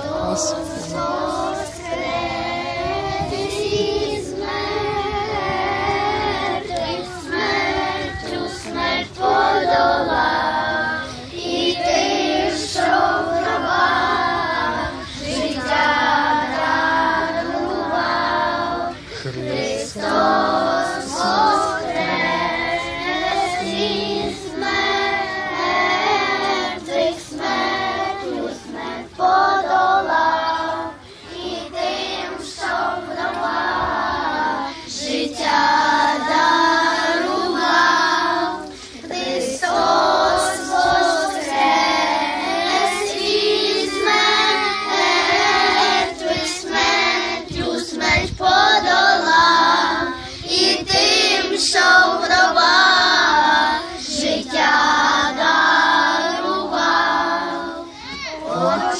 맛있습니다.